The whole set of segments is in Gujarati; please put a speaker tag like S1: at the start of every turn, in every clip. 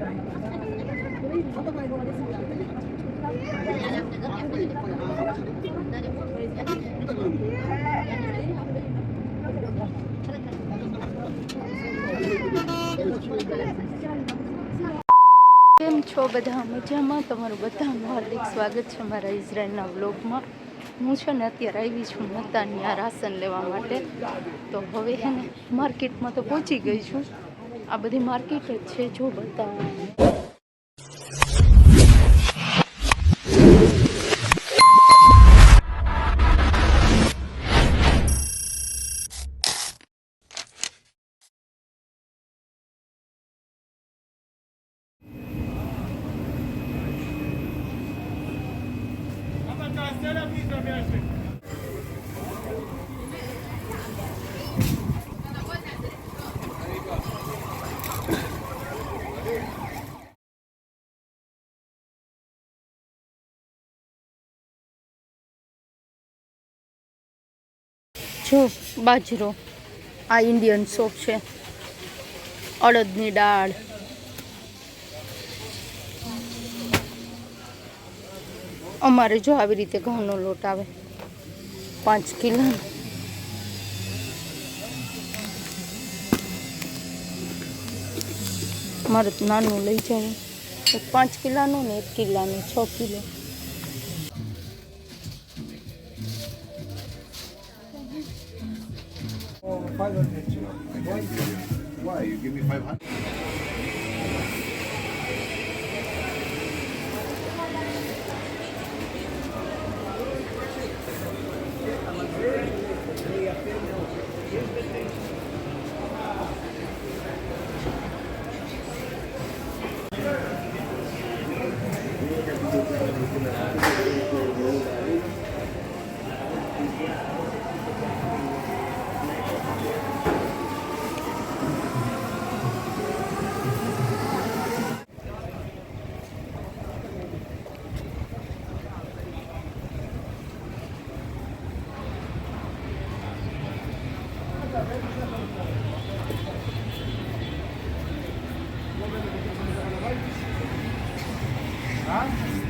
S1: કેમ છો બધા? મજામાં? તમારું બધાનું હાર્દિક સ્વાગત છે મારા ઇઝરાયલના વ્લોગમાં. હું છે ને અત્યારે આવી છું મતાની આ રાશન લેવા માટે. તો હવે છે ને, માર્કેટમાં તો પહોંચી ગઈ છું. આ બધી માર્કેટ જ છે જો બતાવું. જો બાજરો. આ ઇન્ડિયન સોપ છે. અડદની દાળ. અમારે જો આવી રીતે ઘઉંનો લોટ આવે. પાંચ કિલો. મારે નાનું લઈ એક પાંચ કિલોનું ને એક કિલ્લાનું છ kilo.
S2: Why? You give me 500? Huh?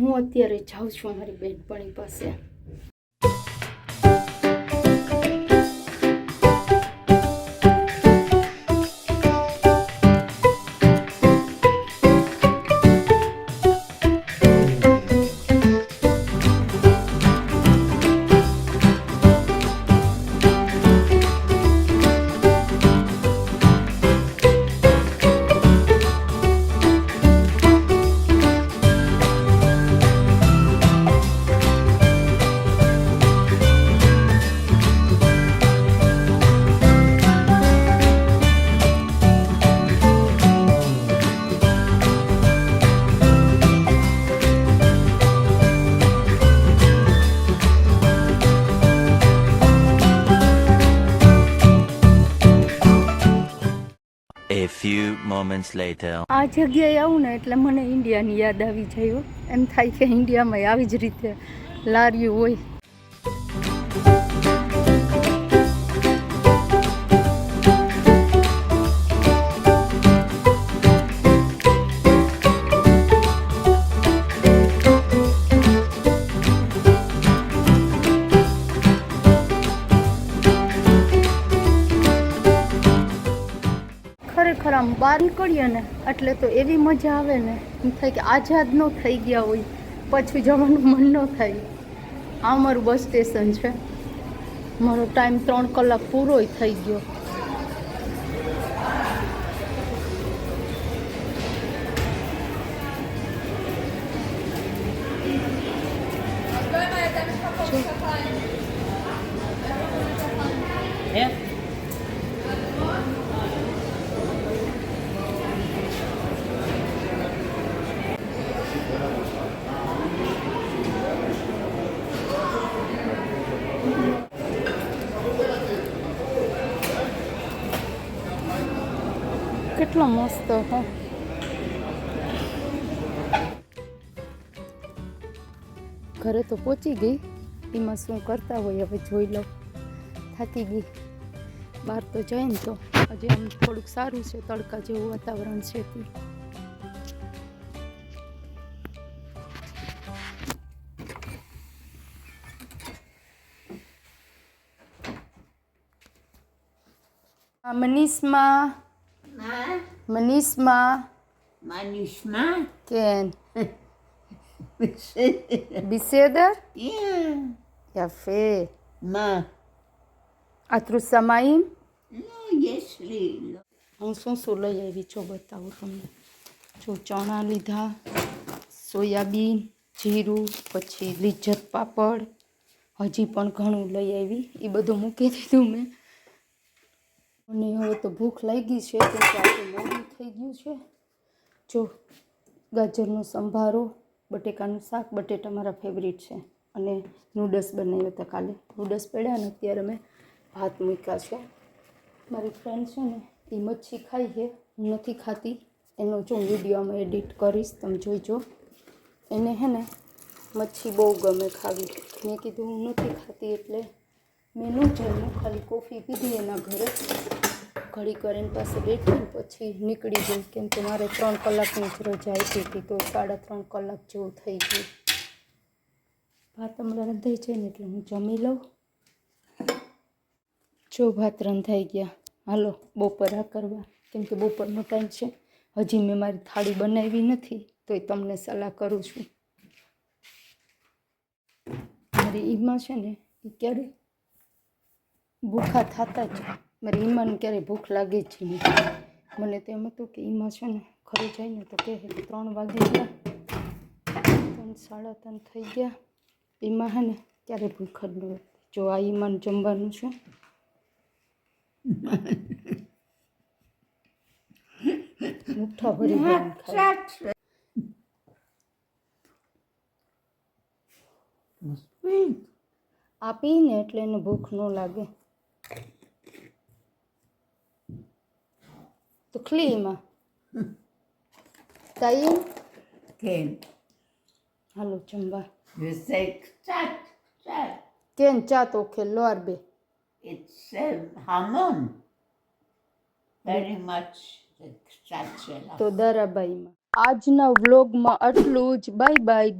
S2: હું અત્યારે જાઉં છું મારી બહેનપણી પાસે.
S3: Moments later.
S1: આ જગ્યાએ આવું ને એટલે મને ઇન્ડિયાની યાદ આવી જાય એમ થાય કે ઇન્ડિયામાં આવી જ રીતે લારીઓ હોય બહાર નીકળીએ ને, એટલે તો એવી મજા આવે ને, એમ થાય કે આઝાદ ન થઈ ગયા હોય, પછી જવાનું મન ન થાય. આ મારું બસ સ્ટેશન છે. મારો ટાઈમ ત્રણ કલાક પૂરોય થઈ ગયો. કેટલો મસ્ત હો ઘરે તો પહોંચી ગઈ. એમાં શું કરતા હોય હવે જોઈ લઉં. થાકી ગઈ. બહાર તો જાય ને તો હજી આમ થોડુંક સારું છે, તડકા જેવું વાતાવરણ છે તે. આ મનીષમાં
S4: Ma,
S1: મનીષમાં
S4: manchmal.
S1: כן בסדר?
S4: Ja.
S1: יפה.
S4: Ma.
S1: את רוצה מים?
S4: לא, יש לי. לא.
S1: હું શું શું લઈ આવી છો બતાવું તમને જો ચણા લીધા સોયાબીન જીરું પછી લિજ્જત પાપડ હજી પણ ઘણું લઈ આવી એ બધું મૂકી દીધું મેં અને હવે તો ભૂખ લાગી છે કેમ કે આજે મોડું થઈ ગયું છે. જો ગાજરનો સંભારો, બટેકાનું શાક, બટેટા મારા ફેવરિટ છે. અને નૂડલ્સ બનાવ્યા હતા કાલે. નૂડલ્સ પડ્યા અને અત્યારે મેં ભાત મૂક્યા છે. મારી ફ્રેન્ડ છે ને, એ મચ્છી ખાઈ છે. હું નથી ખાતી. એનો જો વિડીયોમાં એડિટ કરીશ, તમે જોઈજો. એને હે ને મચ્છી બહુ ગમે ખાવી. મેં કીધું હું નથી ખાતી એટલે મેં ન જમ્યું, ખાલી કોફી પીધી એના ઘરે. ઘડી કરીને પાસે બેઠી પછી નીકળી ગઈ. કેમ કે મારે ત્રણ કલાકની જ રજા આપી હતી તો સાડા ત્રણ કલાક જેવું થઈ ગયું. ભાત હમણાં રંધાઈ જાય ને એટલે હું જમી લઉં. જો ભાત રંધાઈ ગયા. હાલો, બપોરા કરવા. કેમ કે બપોરનો ટાઈમ છે. હજી મેં મારી થાળી બનાવી નથી તો એ તમને સલાહ કરું છું. મારી ઈમાં છે ને એ ક્યારે? ભૂખા થતા જ. મારી ઈમાને ક્યારે ભૂખ લાગે જ નહીં મને તો એમ હતું કે ઈમાં છે ને ખરી જાય ને તો કહે કે ત્રણ વાગી ગયા. ત્રણ સાડા ત્રણ થઈ ગયા. ઈમાં હે ને ક્યારે ભૂખ જ ન જો આ ઈમાન જમવાનું છે. મુઠ્ઠા ભરી આપીને એટલે એને ભૂખ ન લાગે. તો ખલીમાં તાઈ
S4: כן.
S1: હાલો જમવા
S4: וזה קצת, קצת.
S1: કેન ચા તો ખેલો અરબે
S4: It's uh, המון. Very much. זה קצת שלה.
S1: તો દરાબાઈમાં આજના વ્લોગમાં આટલું જ બાય બાય